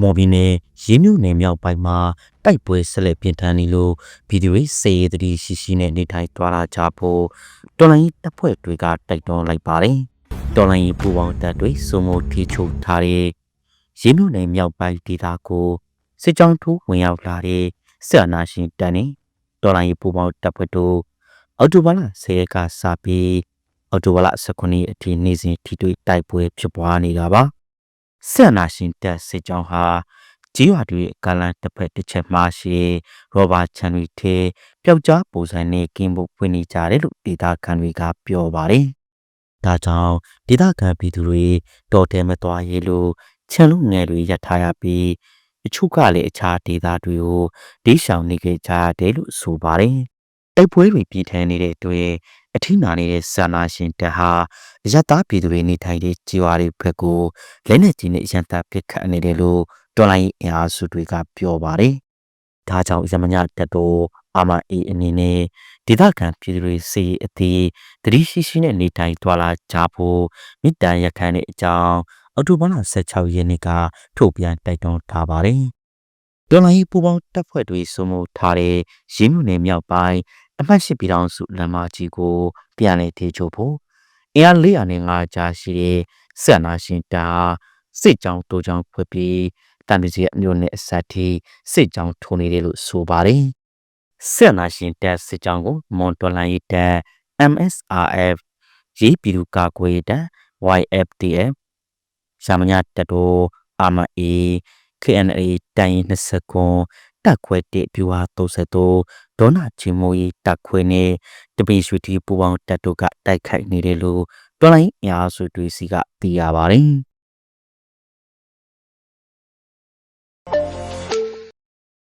မော်ဘီနယ်ရင်းမြူနယ်မြောက်ပိုင်းမှာတိုက်ပွဲဆက်လက်ပြင်းထန်နေလို့ပြည်သူတွေစေရတတိရှိရှိနဲ့နေထိုင်သွားလာကြဖို့တော်လိုင်းတပ်ဖွဲ့တွေကတိုက်တွန်းလိုက်ပါတယ်။တော်လိုင်းပူပေါင်းတပ်တွေစုံမထိချုပ်ထားတဲ့ရင်းမြူနယ်မြောက်ပိုင်းဒေသကိုစစ်ကြောင်းထိုးဝင်ရောက်လာတဲ့စစ်အာဏာရှင်တပ်နဲ့တော်လိုင်းပူပေါင်းတပ်ဖွဲ့တို့အော်တိုဘာလ10ရက်ကစပြီးအော်တိုဘာလ19ရက်အထိနေ့စဉ်ထိတွေ့တိုက်ပွဲဖြစ်ပွားနေတာပါ။ စစ်အာဏာရှင်တပ်စစ်ကြောင်းဟာဂျီးရွာတွေကာလန်တစ်ဖက်တစ်ချက်မှရှိရောဘာချန်တွေထဲပျောက်ကြားပုံစံနဲ့ကင်းဖို့ဖွင့်နေကြတယ်လို့ဒေသခံတွေကပြောပါတယ်။ဒါကြောင့်ဒေသခံပြည်သူတွေတော်တယ်မသွားရေးလို့ခြံလုံးငယ်တွေရထားရပြီးအချို့ကလည်းအခြားဒေသတွေကိုဒေးရှောင်နေကြကြတယ်လို့ဆိုပါတယ်။ တိုက်ပွဲတွေပြည်ထန်နေတဲ့အတွက်အထီးနာနေတဲ့ဆန္ဒရှင်တပ်ဟာရတသားပြည်သူတွေနေထိုင်တဲ့ကြေးဝါတွေဘက်ကိုလက်နက်ကြီးနဲ့ရန်တပ်ပစ်ခတ်နေတယ်လို့တော်လိုင်းအင်အားစုတွေကပြောပါတယ်။ဒါကြောင့်ရမညာတပ်တော်အာမအေအနေနဲ့ဒေသခံပြည်သူတွေစီအသေးတတိရှိရှိနဲ့နေထိုင်သွားလာကြဖို့မြစ်တန်ရခန်းတဲ့အကြောင်းအောက်တိုဘာလ16ရက်နေ့ကထုတ်ပြန်တိုက်တွန်းထားပါတယ်။တော်လိုင်းပူပေါင်းတပ်ဖွဲ့တွေစုံမှုထားတဲ့ရင်းမြနယ်မြောက်ပိုင်း အမှတ်ရှိပြည်တော်စုလမ်းမကြီးကိုပြန်လည်ထေချုပ်ဖို့အင်အား405ကြားရှိတဲ့ဆက်နာရှင်တာစစ်ကြောင်းတိုးကြောင်းဖွဲ့ပြီးတန်တစီအမျိုးနဲ့အဆက်ထိစစ်ကြောင်းထိုးနေတယ်လို့ဆိုပါတယ်။ဆက်နာရှင်တပ်စစ်ကြောင်းကိုမွန်တော်လန်ရေးတပ် MSRF ရေးပြည်သူ့ကာကွယ်ရေးတပ် YFDF ရှာမညာတပ်တော် RMA KNA တန်ရင်20ခွန်တက်ခွဲတဲ့ပြူဟာ33 ဒေါနာချင်းမိုးကြီးတက်ခွဲနဲ့တပိရွှေတီပူပေါင်းတပ်တို့ကတိုက်ခိုက်နေတယ်လို့တော်လိုင်းအင်အားစုတွေစီကသိရပါတယ်။